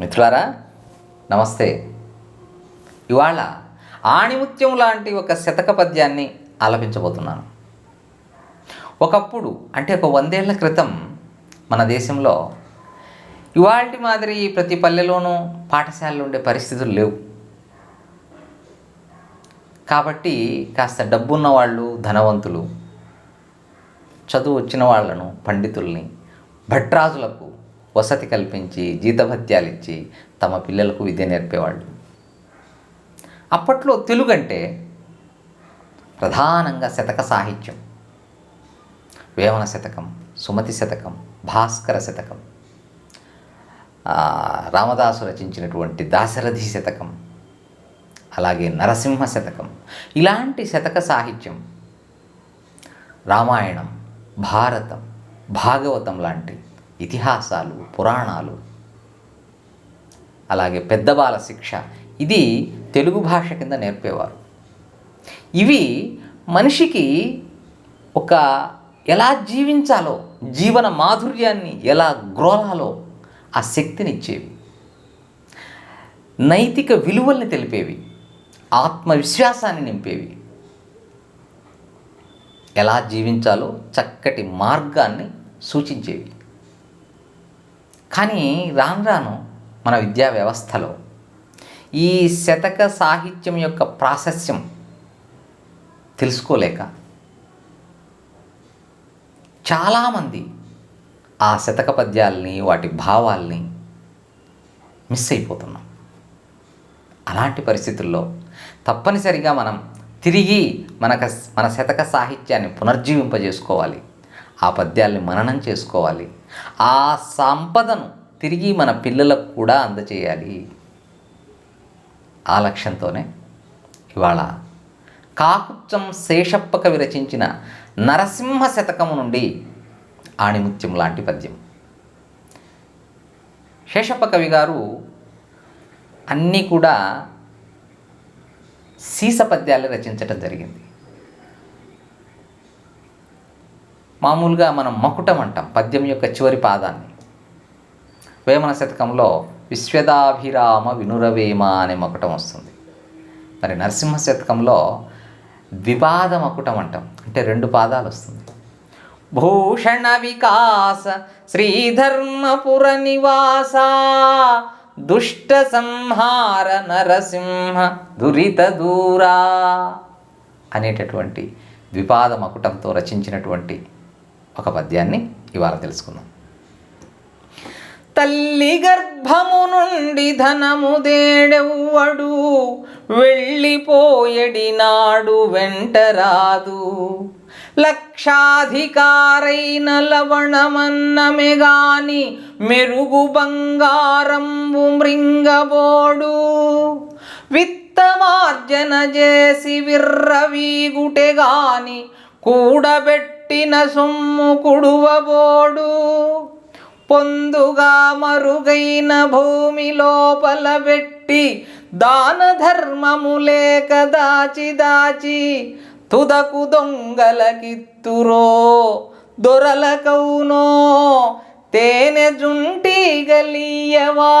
మిత్రులారా నమస్తే. ఇవాళ ఆణిముత్యం లాంటి ఒక శతక పద్యాన్ని ఆలపించబోతున్నాను. ఒకప్పుడు అంటే ఒక వందేళ్ళ క్రితం మన దేశంలో ఇవాళ మాదిరి ప్రతి పల్లెలోనూ పాఠశాలలు ఉండే పరిస్థితులు లేవు. కాబట్టి కాస్త డబ్బున్న వాళ్ళు ధనవంతులు చదువు వచ్చిన వాళ్ళను పండితుల్ని భట్రాజులకు వసతి కల్పించి జీతభత్యాలు ఇచ్చి తమ పిల్లలకు విద్య నేర్పేవాళ్ళు. అప్పట్లో తెలుగు అంటే ప్రధానంగా శతక సాహిత్యం. వేమన శతకం సుమతి శతకం భాస్కర శతకం రామదాసు రచించినటువంటి దాశరథి శతకం అలాగే నరసింహ శతకం. ఇలాంటి శతక సాహిత్యం రామాయణం భారతం భాగవతం లాంటి ఇతిహాసాలు పురాణాలు. అలాగే పెద్ద శిక్ష. ఇది తెలుగు భాష కింద నేర్పేవారు. ఇవి మనిషికి ఒక ఎలా జీవించాలో జీవన మాధుర్యాన్ని ఎలా గ్రోలాలో ఆ శక్తినిచ్చేవి. నైతిక విలువల్ని తెలిపేవి. ఆత్మవిశ్వాసాన్ని నింపేవి. ఎలా జీవించాలో చక్కటి మార్గాన్ని సూచించేవి. కానీ రాను రాను మన విద్యా వ్యవస్థలో ఈ శతక సాహిత్యం యొక్క ప్రాశస్యం తెలుసుకోలేక చాలామంది ఆ శతక పద్యాల్ని వాటి భావాల్ని మిస్ అయిపోతున్నాం. అలాంటి పరిస్థితుల్లో తప్పనిసరిగా మనం తిరిగి మనక మన శతక సాహిత్యాన్ని పునర్జీవింపజేసుకోవాలి. ఆ పద్యాల్ని మననం చేసుకోవాలి. ఆ సంపదను తిరిగి మన పిల్లలకు కూడా అందచేయాలి. ఆ లక్ష్యంతోనే ఇవాళ కాకుచ్చం శేషప్ప కవి రచించిన నరసింహ శతకము నుండి ఆణిముత్యం లాంటి పద్యం. శేషప్ప కవి గారు అన్నీ కూడా సీస పద్యాలు రచించటం జరిగింది. మామూలుగా మనం మకుటం అంటాం పద్యం యొక్క చివరి పాదాన్ని. వేమన శతకంలో విశ్వదాభిరామ వినురవేమ అనే మకుటం వస్తుంది. మరి నరసింహ శతకంలో ద్విపాద మకుటం అంటాం అంటే రెండు పాదాలు వస్తుంది. భూషణ వికాస శ్రీధర్మపుర నివాస దుష్ట సంహార నరసింహ దురిత దూరా అనేటటువంటి ద్విపాద మకుటంతో రచించినటువంటి ఒక పద్యాన్ని ఇవాళ తెలుసుకుందాం. తల్లి గర్భము నుండి ధనము దేడెవ్వడు వెళ్ళిపోయడి నాడు వెంటరాదు లక్షాధికారైన లవణమన్నమే గాని మెరుగు బంగారంబు మృంగబోడు. విత్తమార్జన చేసి విర్రవీగుటె గాని పెట్టిన సొమ్ము కుడువబోడు. పొందుగా మరుగైన భూమి లోపల పెట్టి దాన ధర్మము లేక దాచి దాచి తుదకు దొంగలకిత్తురో దొరలకౌనో తేనె జుంటి గలీయవా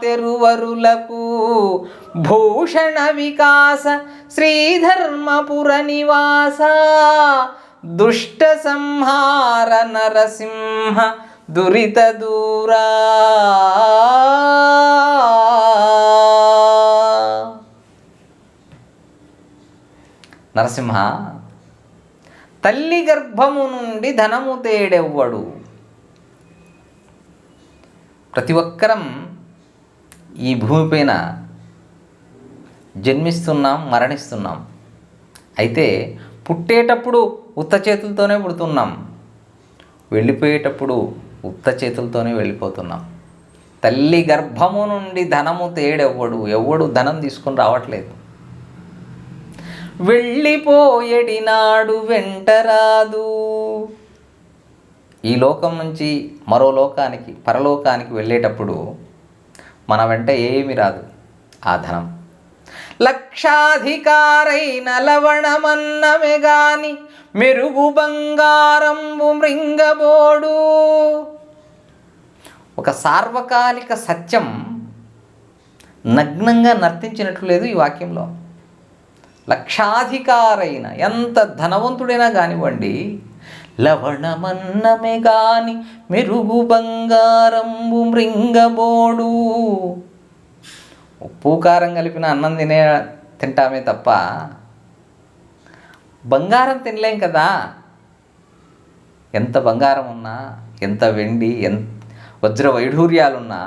తెరువరులకు భూషణ వికాస శ్రీధర్మపుర నివాస దుష్ట సంహార నరసింహ దురిత దూరా. నరసింహ తల్లి గర్భము నుండి ధనము తేడెవ్వడు. ప్రతి ఒక్కరం ఈ భూమిపైన జన్మిస్తున్నాం మరణిస్తున్నాం. అయితే పుట్టేటప్పుడు ఉత్త చేతులతోనే పుడుతున్నాం. వెళ్ళిపోయేటప్పుడు ఉత్త చేతులతోనే వెళ్ళిపోతున్నాం. తల్లి గర్భము నుండి ధనము తేడెవ్వడు ఎవ్వడు ధనం తీసుకొని రావట్లేదు. వెళ్ళిపోయేడి నాడు వెంటరాదు ఈ లోకం నుంచి మరో లోకానికి పరలోకానికి వెళ్ళేటప్పుడు మన వెంట ఏమి రాదు ఆ ధనం. లక్షాధికారైన లవణమన్నమే గాని మెరుగు బంగారంబు మృంగబోడు. ఒక సార్వకాలిక సత్యం నగ్నంగా నర్తించినట్లు లేదు ఈ వాక్యంలో. లక్షాధికారైన ఎంత ధనవంతుడైనా కానివ్వండి లవణమన్నమే గాని మెరుగు బంగారంబు మృంగబోడు. ఉప్పు కారం కలిపిన అన్నం తినే తింటామే తప్ప బంగారం తినలేం కదా. ఎంత బంగారం ఉన్నా ఎంత వెండి ఎంత వజ్ర వైఢూర్యాలున్నా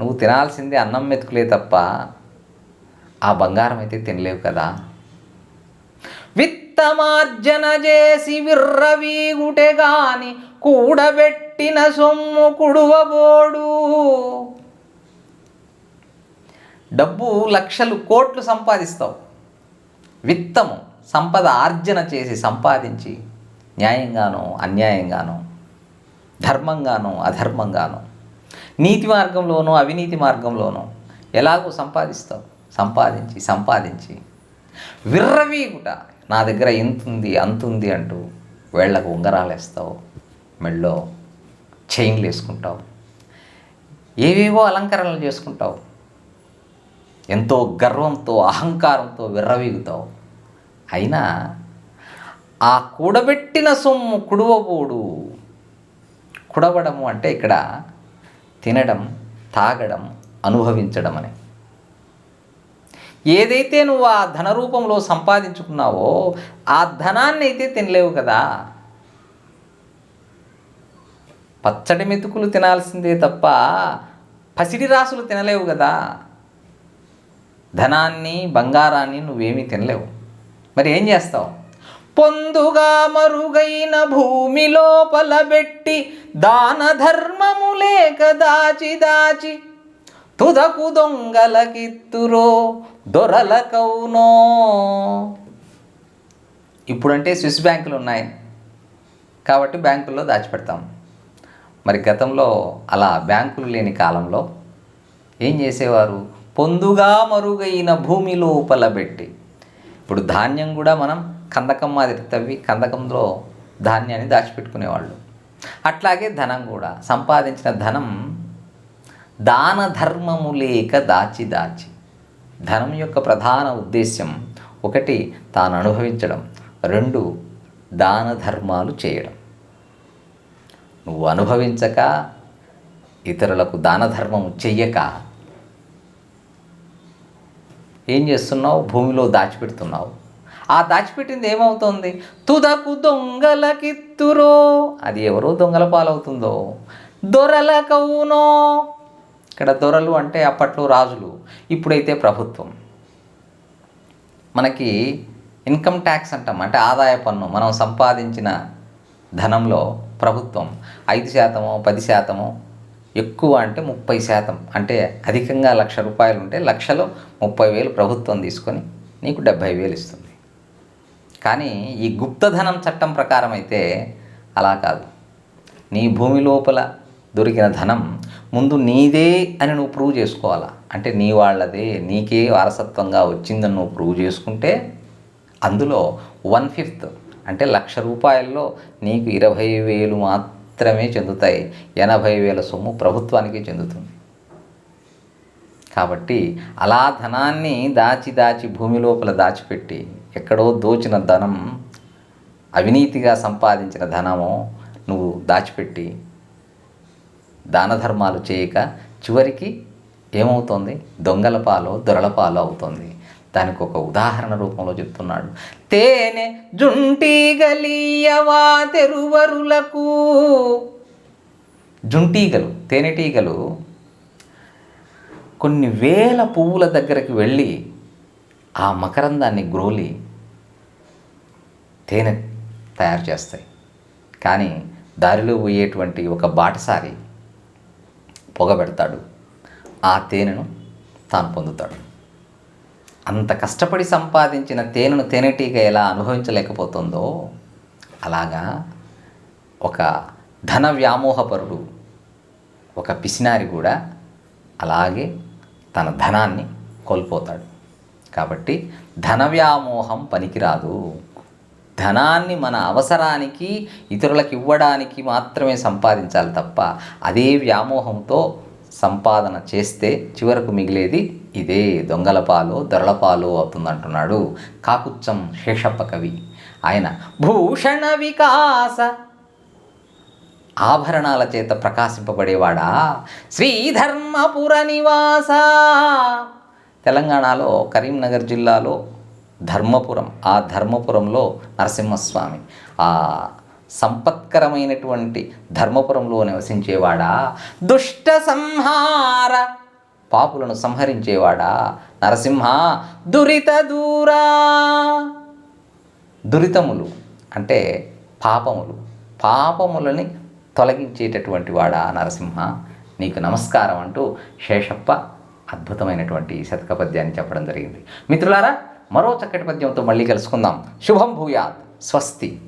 నువ్వు తినాల్సిందే అన్నం మెతుకులే తప్ప ఆ బంగారం అయితే తినలేవు కదా. విత్తమార్జన చేసి విర్రవీగుటె గాని కూడబెట్టిన సొమ్ము కుడువబోడు. డబ్బు లక్షలు కోట్లు సంపాదిస్తావు. విత్తము సంపద ఆర్జన చేసి సంపాదించి న్యాయంగానో అన్యాయంగానో ధర్మంగానో అధర్మంగానో నీతి మార్గంలోనో అవినీతి మార్గంలోనో ఎలాగో సంపాదిస్తావు. సంపాదించి సంపాదించి విర్రవీగుట. నా దగ్గర ఇంతుంది అంతుంది అంటూ వేళ్ళకు ఉంగరాలు వేస్తావు మెళ్ళో చైన్లు వేసుకుంటావు. ఏవేవో అలంకరణలు చేసుకుంటావు. ఎంతో గర్వంతో అహంకారంతో విర్రవీగుతావు. అయినా ఆ కూడబెట్టిన సొమ్ము కుడవబోడు. కుడవడము అంటే ఇక్కడ తినడం తాగడం అనుభవించడం అని ఏదైతే నువ్వు ఆ ధన రూపంలో సంపాదించుకున్నావో ఆ ధనాన్ని అయితే తినలేవు కదా. పచ్చడి మెతుకులు తినాల్సిందే తప్ప పసిడి రాసులు తినలేవు కదా. ధనాన్ని బంగారాన్ని నువ్వేమీ తినలేవు. మరి ఏం చేస్తావు? పొందుగా మరుగైన భూమి లోపల పెట్టి దాన ధర్మము లేక దాచి దాచి తుదకు దొంగలకిత్తురో దొరలకవునో ఇప్పుడంటే స్విస్ బ్యాంకులు ఉన్నాయి. కాబట్టి బ్యాంకుల్లో దాచిపెడతాం. మరి గతంలో అలా బ్యాంకులు లేని కాలంలో ఏం చేసేవారు? పొందుగా మరుగైన భూమి లోపల పెట్టి. ఇప్పుడు ధాన్యం కూడా మనం కందకం మాదిరి తవ్వి కందకంలో ధాన్యాన్ని దాచిపెట్టుకునేవాళ్ళు. అట్లాగే ధనం కూడా సంపాదించిన ధనం దాన ధర్మము లేక దాచి దాచి. ధనం యొక్క ప్రధాన ఉద్దేశ్యం ఒకటి తాను అనుభవించడం రెండు దాన ధర్మాలు చేయడం. నువ్వు అనుభవించక ఇతరులకు దాన ధర్మం చెయ్యక ఏం చేస్తున్నావు? భూమిలో దాచిపెడుతున్నావు. ఆ దాచిపెట్టింది ఏమవుతుంది? తుదకు దొంగలకిత్తురో అది ఎవరో దొంగల పాలవుతుందో. దొరలకవునో. ఇక్కడ దొరలు అంటే అప్పట్లో రాజులు ఇప్పుడైతే ప్రభుత్వం. మనకి ఇన్కమ్ ట్యాక్స్ అంటాం అంటే ఆదాయ పన్ను మనం సంపాదించిన ధనంలో ప్రభుత్వం ఐదు శాతమో పది శాతమో ఎక్కువ అంటే ముప్పై శాతం. అంటే అధికంగా లక్ష రూపాయలు ఉంటే లక్షలో ముప్పై వేలు ప్రభుత్వం తీసుకొని నీకు డెబ్భై వేలు ఇస్తుంది. కానీ ఈ గుప్తధనం చట్టం ప్రకారం అయితే అలా కాదు. నీ భూమి లోపల దొరికిన ధనం ముందు నీదే అని నువ్వు ప్రూవ్ చేసుకోవాలా? అంటే నీ వాళ్ళదే నీకే వారసత్వంగా వచ్చిందని నువ్వు ప్రూవ్ చేసుకుంటే అందులో వన్ ఫిఫ్త్ అంటే లక్ష రూపాయల్లో నీకు ఇరవై వేలు మాత్రం మాత్రమే చెందుతాయి. ఎనభై వేల సొమ్ము ప్రభుత్వానికి చెందుతుంది. కాబట్టి అలా ధనాన్ని దాచి దాచి భూమి లోపల దాచిపెట్టి ఎక్కడో దోచిన ధనం అవినీతిగా సంపాదించిన ధనము నువ్వు దాచిపెట్టి దాన ధర్మాలు చేయక చివరికి ఏమవుతుంది? దొంగల పాలో దొరల పాలు అవుతుంది. దానికి ఒక ఉదాహరణ రూపంలో చెప్తున్నాడు. తేనె జుంటి గలియవా తెరువరులకు? జుంటీగలు తేనెటీగలు కొన్ని వేల పువ్వుల దగ్గరికి వెళ్ళి ఆ మకరందాన్ని గ్రోలి తేనె తయారు చేస్తాయి. కానీ దారిలో పోయేటువంటి ఒక బాటసారి పొగబెడతాడు ఆ తేనెను తాను పొందుతాడు. అంత కష్టపడి సంపాదించిన తేనెను తేనెటీగ ఎలా అనుభవించలేకపోతుందో అలాగా ఒక ధన వ్యామోహపరుడు ఒక పిసినారి కూడా అలాగే తన ధనాన్ని కోల్పోతాడు. కాబట్టి ధన వ్యామోహం పనికిరాదు. ధనాన్ని మన అవసరానికి ఇతరులకు ఇవ్వడానికి మాత్రమే సంపాదించాలి తప్ప అదే వ్యామోహంతో సంపాదన చేస్తే చివరకు మిగిలేది ఇదే దొంగల పాలు దొరల పాలు అవుతుందంటున్నాడు కాకుచ్చం శేషప్ప కవి. ఆయన భూషణ వికాస ఆభరణాల చేత ప్రకాశింపబడేవాడా? శ్రీధర్మపుర నివాస. తెలంగాణలో కరీంనగర్ జిల్లాలో ధర్మపురం ఆ ధర్మపురంలో నరసింహస్వామి ఆ సంపత్కరమైనటువంటి ధర్మపురంలో నివసించేవాడా? దుష్ట సంహార పాపులను సంహరించేవాడా? నరసింహ దురిత దూరా. దురితములు అంటే పాపములు. పాపములని తొలగించేటటువంటి వాడా నరసింహ? నీకు నమస్కారం అంటూ శేషప్ప అద్భుతమైనటువంటి శతక పద్యాన్ని చెప్పడం జరిగింది. మిత్రులారా మరో చక్కటి పద్యంతో మళ్ళీ కలుసుకుందాం. శుభం భూయాత్. స్వస్తి.